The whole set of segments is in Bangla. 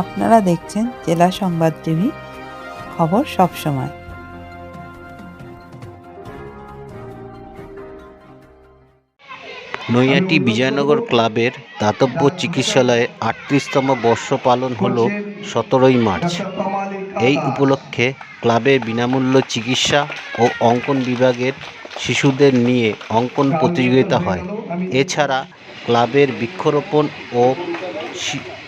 আপনারা দেখছেন জেলা সংবাদ টিভি, খবর সব সময়। নৈয়াটি বিজয়নগর ক্লাবের দাতব্য চিকিৎসালয়ে আটত্রিশতম বর্ষ পালন হলো সতেরোই মার্চ। এই উপলক্ষে ক্লাবে বিনামূল্য চিকিৎসা ও অঙ্কন বিভাগের শিশুদের নিয়ে অঙ্কন প্রতিযোগিতা হয়। এছাড়া ক্লাবের বৃক্ষরোপণ ও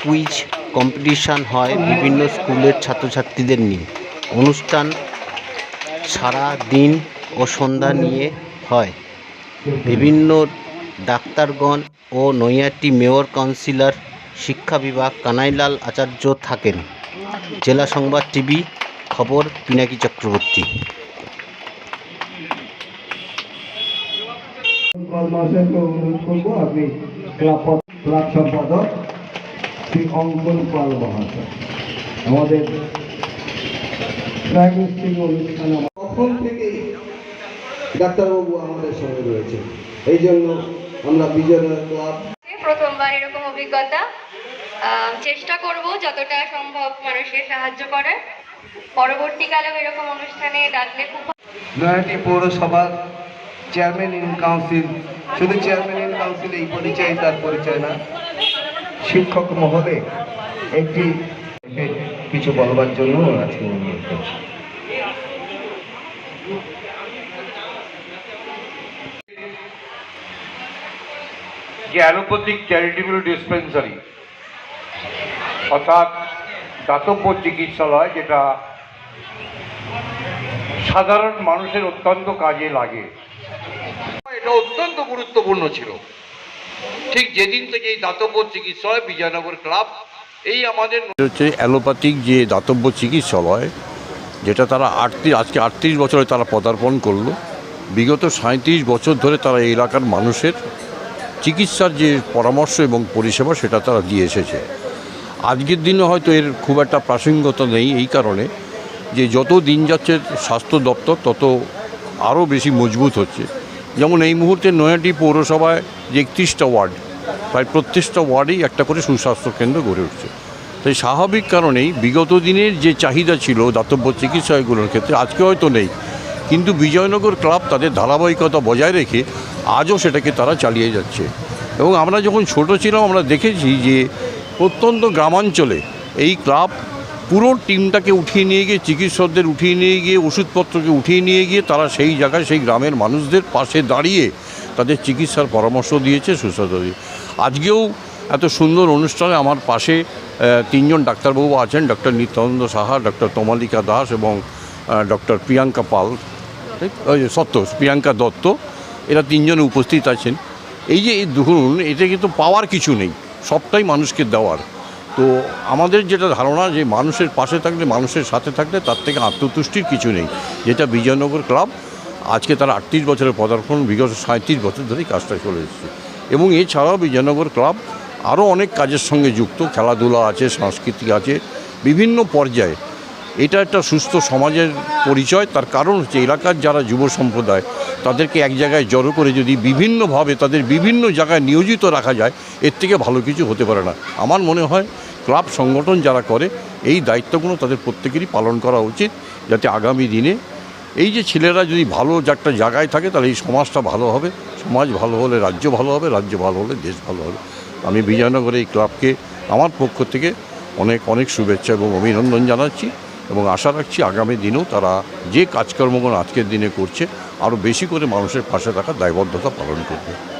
কুইজ কম্পিটিশন হয় বিভিন্ন স্কুলের ছাত্রছাত্রীদের নিয়ে। অনুষ্ঠান সারা দিন ও সন্ধ্যা নিয়ে হয়। বিভিন্ন ডাক্তারগণ ও নৈয়াটি মেয়র কাউন্সিলর, শিক্ষা বিভাগ কানাইলাল আচার্য থাকেন। জেলা সংবাদ টিভি খবর, পিনাকি চক্রবর্তী। ক্লাব সম্পাদক। শ্রী অঙ্কন পাল মহাশয় আমাদের হোস্টিং তখন থেকেই ডাক্তারবাবু আমাদের সঙ্গে রয়েছে এই জন্য আমরা বিজয়নগর ক্লাব প্রথমবার এরকম অভিজ্ঞতা। চেষ্টা করব যতটা সম্ভব মানুষকে সাহায্য করার। পরবর্তীকালেও এরকম অনুষ্ঠানে ডাকলে খুব নয়াটি পৌরসভার চেয়ারম্যান ইন কাউন্সিল। শুধু চেয়ারম্যান ইন কাউন্সিল এই পরিচয় তার পরিচয় না। শিক্ষক মহলে একটি কিছু বলবার জন্য আজকে অনুরোধ করছি যে অ্যালোপ্যাথিক চ্যারিটেবল ডিসপেন্সারি অর্থাৎ দাতব্য চিকিৎসালয় যেটা সাধারণ মানুষের অত্যন্ত কাজে লাগে। এটা অত্যন্ত গুরুত্বপূর্ণ ছিল। ঠিক যেদিন থেকে এই দাতব্য চিকিৎসালয় বিজয়নগর ক্লাব, এই আমাদের হচ্ছে অ্যালোপ্যাথিক যে দাতব্য চিকিৎসালয়, যেটা তারা আটত্রিশ, আজকে আটত্রিশ বছরে তারা পদার্পণ করল। বিগত সাঁত্রিশ বছর ধরে তারা এই এলাকার মানুষের চিকিৎসার যে পরামর্শ এবং পরিষেবা, সেটা তারা দিয়ে এসেছে। আজকের দিনে হয়তো এর খুব একটা প্রাসঙ্গিকতা নেই এই কারণে যে যত দিন যাচ্ছে স্বাস্থ্য দপ্তর, তত আরও বেশি মজবুত হচ্ছে। যেমন এই মুহূর্তে নয়াটি পৌরসভায় যে একত্রিশটা ওয়ার্ড, প্রায় প্রত্যেকটা ওয়ার্ডেই একটা করে সুস্বাস্থ্য কেন্দ্র গড়ে উঠছে। তাই স্বাভাবিক কারণেই বিগত দিনের যে চাহিদা ছিল দাতব্য চিকিৎসাগুলোর ক্ষেত্রে, আজকে হয়তো নেই। কিন্তু বিজয়নগর ক্লাব তাদের ধারাবাহিকতা বজায় রেখে আজও সেটাকে তারা চালিয়ে যাচ্ছে। এবং আমরা যখন ছোট ছিলাম, আমরা দেখেছি যে প্রত্যন্ত গ্রামাঞ্চলে এই ক্লাব পুরো টিমটাকে উঠিয়ে নিয়ে গিয়ে চিকিৎসকদের উঠিয়ে নিয়ে গিয়ে ওষুধপত্রকে উঠিয়ে নিয়ে গিয়ে তারা সেই জায়গায় সেই গ্রামের মানুষদের পাশে দাঁড়িয়ে তাদের চিকিৎসার পরামর্শ দিয়েছে সুস্বাস্থ্য দিয়ে আজকেও এত সুন্দর অনুষ্ঠানে আমার পাশে তিনজন ডাক্তারবাবু আছেন ডক্টর নিত্যানন্দ সাহা ডক্টর তমালিকা দাস এবং ডক্টর প্রিয়াঙ্কা পাল। সত্য প্রিয়াঙ্কা দত্ত। এরা তিনজনে উপস্থিত আছেন। এই যে এই ধরুন এটা কিন্তু পাওয়ার কিছু নেই। সবটাই মানুষকে দেওয়ার। তো আমাদের যেটা ধারণা যে মানুষের পাশে থাকলে, মানুষের সাথে থাকলে তার থেকে আত্মতুষ্টির কিছু নেই। যেটা বিজয়নগর ক্লাব, আজকে তার আটত্রিশ বছরের পদার্পণ, বিগত সাঁত্রিশ বছর ধরেই কাজটা চলে এসেছে। এবং এছাড়াও বিজয়নগর ক্লাব আরও অনেক কাজের সঙ্গে যুক্ত। খেলাধুলা আছে, সাংস্কৃতিক আছে, বিভিন্ন পর্যায়ে এটা একটা সুস্থ সমাজের পরিচয়, তার কারণ হচ্ছে এলাকার যারা যুব সম্প্রদায়, তাদেরকে এক জায়গায় জড়ো করে যদি বিভিন্নভাবে তাদের বিভিন্ন জায়গায় নিয়োজিত রাখা যায়, এর থেকে ভালো কিছু হতে পারে না। আমার মনে হয় ক্লাব সংগঠন যারা করে, এই দায়িত্বগুলো তাদের প্রত্যেকেরই পালন করা উচিত, যাতে আগামী দিনে এই যে ছেলেরা যদি ভালো একটা জায়গায় থাকে, তাহলে এই সমাজটা ভালো হবে। সমাজ ভালো হলে রাজ্য ভালো হবে, রাজ্য ভালো হলে দেশ ভালো হবে। আমি বিজয়নগরে এই ক্লাবকে, আমার পক্ষ থেকে অনেক অনেক শুভেচ্ছা এবং অভিনন্দন জানাচ্ছি। এবং আশা রাখছি আগামী দিনেও তারা যে কাজকর্মগুলো আজকের দিনে করছে, আরও বেশি করে মানুষের পাশে থাকার দায়বদ্ধতা পালন করবে।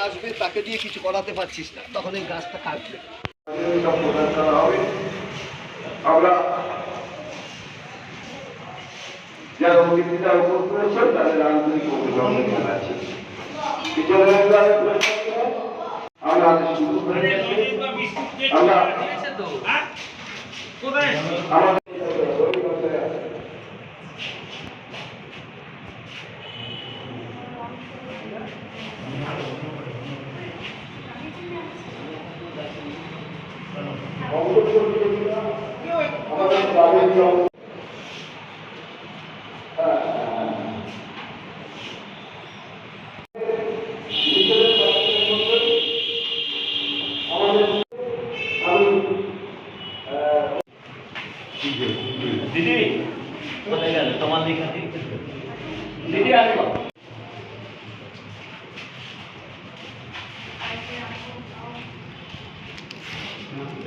আসবে তাকে দিয়ে কিছু করাতে পারছিস না তখন এই গাছটা কাটবে আমরা যারা অতিথিরা উপস্থিত হয়েছেন তাদের আন্তরিক অভিনন্দন জানাচ্ছি। আমরা শুরু করে। আমরা আমাদের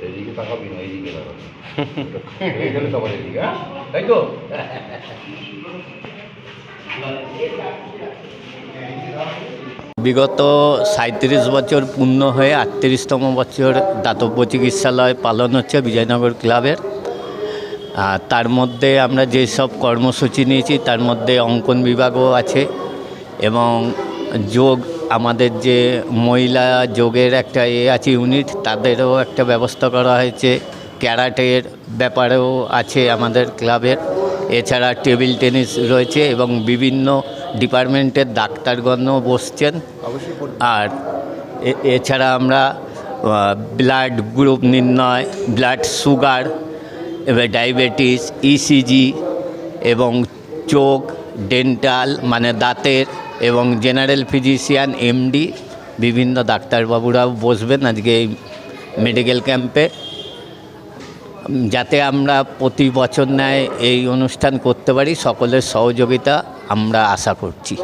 এদিকে তাকাবি না এইদিকে তাকাবি। এখানে তোমার এদিকে হ্যাঁ? তাই তো? বিগত সাঁত্রিশ বছর পূর্ণ হয়ে আটত্রিশতম বছর দাতব্য চিকিৎসালয় পালন হচ্ছে বিজয়নগর ক্লাবের। তার মধ্যে আমরা যেসব কর্মসূচি নিয়েছি, তার মধ্যে অঙ্কন বিভাগও আছে এবং যোগ, আমাদের যে মহিলা যোগের একটা এ আছে, ইউনিট, তাদেরও একটা ব্যবস্থা করা হয়েছে। ক্যারাটের ব্যাপারেও আছে আমাদের ক্লাবের। এছাড়া টেবিল টেনিস রয়েছে এবং বিভিন্ন ডিপার্টমেন্টের ডাক্তারগণও বসছেন। আর এছাড়া আমরা ব্লাড গ্রুপ নির্ণয়, ব্লাড সুগার এবার ডায়াবেটিস ইসিজি এবং চোখ ডেন্টাল মানে দাঁতের এবং জেনারেল ফিজিশিয়ান এমডি বিভিন্ন ডাক্তারবাবুরাও বসবেন আজকে এই মেডিকেল ক্যাম্পে যাতে আমরা প্রতি বছর ন্যায় এই অনুষ্ঠান করতে পারি সকলের সহযোগিতা আমরা আশা করছি।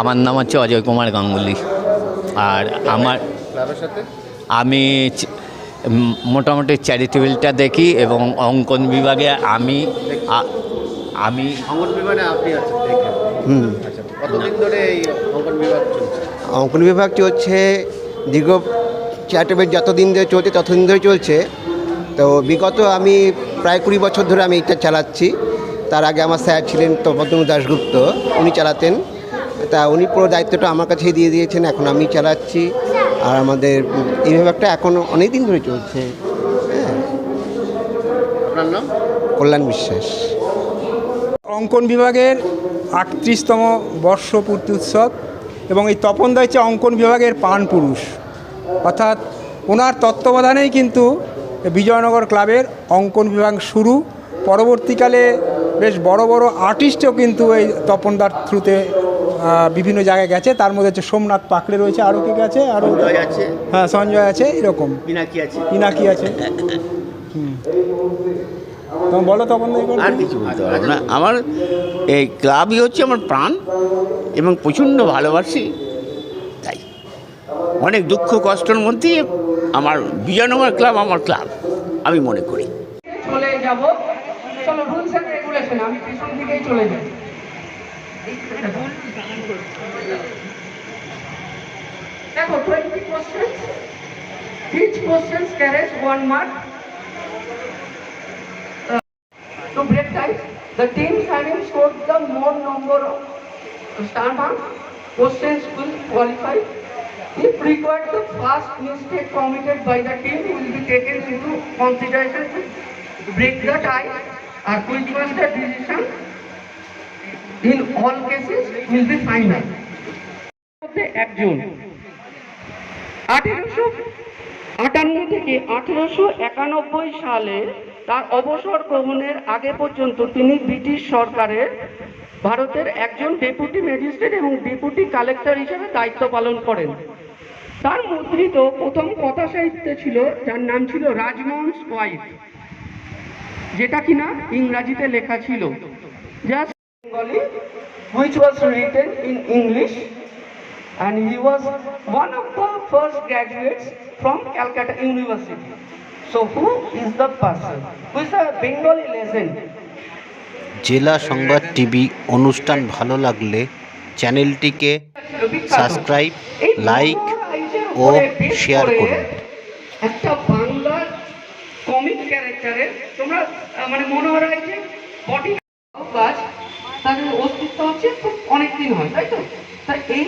আমার নাম হচ্ছে অজয় কুমার গাঙ্গুলি। আর আমার আমি মোটামুটি চ্যারিটেবলটা দেখি এবং অঙ্কন বিভাগে আমি আমি অঙ্কন বিভাগে আপনি আছেন আচ্ছা কতদিন ধরে এই অঙ্কন বিভাগ চলছে? অঙ্কন বিভাগটি হচ্ছে দীর্ঘ চ্যারিটেবল যতদিন ধরে চলছে ততদিন ধরে চলছে। তো বিগত আমি প্রায় কুড়ি বছর ধরে আমি এটা চালাচ্ছি। তার আগে আমার স্যার ছিলেন তপতনু দাশগুপ্ত উনি চালাতেন। তা উনি পুরো দায়িত্বটা আমার কাছেই দিয়ে দিয়েছেন এখন আমি চালাচ্ছি। আর আমাদের এই বিভাগটা এখন অনেক দিন ধরে চলছে। হ্যাঁ। আপনার নাম? কল্যাণ বিশ্বাস। অঙ্কন বিভাগের আটত্রিশতম বর্ষপূর্তি উৎসব এবং এই তপন দা হচ্ছে অঙ্কন বিভাগের পান পুরুষ। অর্থাৎ ওনার তত্ত্বাবধানেই কিন্তু বিজয়নগর ক্লাবের অঙ্কন বিভাগ শুরু। পরবর্তীকালে বেশ বড় বড় আর্টিস্টও কিন্তু এই তপনদার থ্রুতে বিভিন্ন জায়গায় গেছে। তার মধ্যে হচ্ছে সোমনাথ পাকড়ে রয়েছে। আরও কে গেছে আরও আছে। হ্যাঁ সঞ্জয় আছে এরকম। পিনাকি আছে। ইনাকি আছে। হুম। বলো তপন আর কিছু বলতে পারব না। আমার এই ক্লাবই হচ্ছে আমার প্রাণ এবং প্রচণ্ড ভালোবাসি। তাই। অনেক দুঃখ কষ্টের মধ্যে আমার বিজয়নগর ক্লাব আমার ক্লাব আমি মনে করি। চলে যাব। চলো রুলস এন্ড রেগুলেশন আমি পিছন দিকেই চলে যাই দেখো twenty questions each questions carries one mark to break ties, the teams having scored the more number of star marks, questions will qualify. If required, the first mistake committed by the team will be taken into consideration to break the tie. A quick master decision In all cases will be final. মধ্যে একজন। আঠেরোশো আটান্ন থেকে আঠেরোশো একানব্বই সালে তার অবসর গ্রহণের আগে পর্যন্ত তিনি ব্রিটিশ সরকারের ভারতের একজন ডেপুটি ম্যাজিস্ট্রেট এবং ডেপুটি কালেক্টর হিসেবে দায়িত্ব পালন করেন। তার মুদ্রিত প্রথম কথা সাহিত্যে ছিল, যার নাম ছিল রাজমোহনস ওয়াইফ যেটা কিনা ইংরাজিতে লেখা ছিল। Just Bengali which was written in English and he was one of the first graduates from Calcutta University. So who is the person? Who is a Bengali legend? জেলা সংবাদ টিভি অনুষ্ঠান ভালো লাগলে চ্যানেলটিকে সাবস্ক্রাইব লাইক ও শেয়ার করে করুন একটা বাংলার কমিক ক্যারেক্টারের তোমরা মানে মনোহরাইজের বডি কাজ তাদের অস্তিত্ব হচ্ছে খুব অনেক দিন হয় তাই তো? তাই এই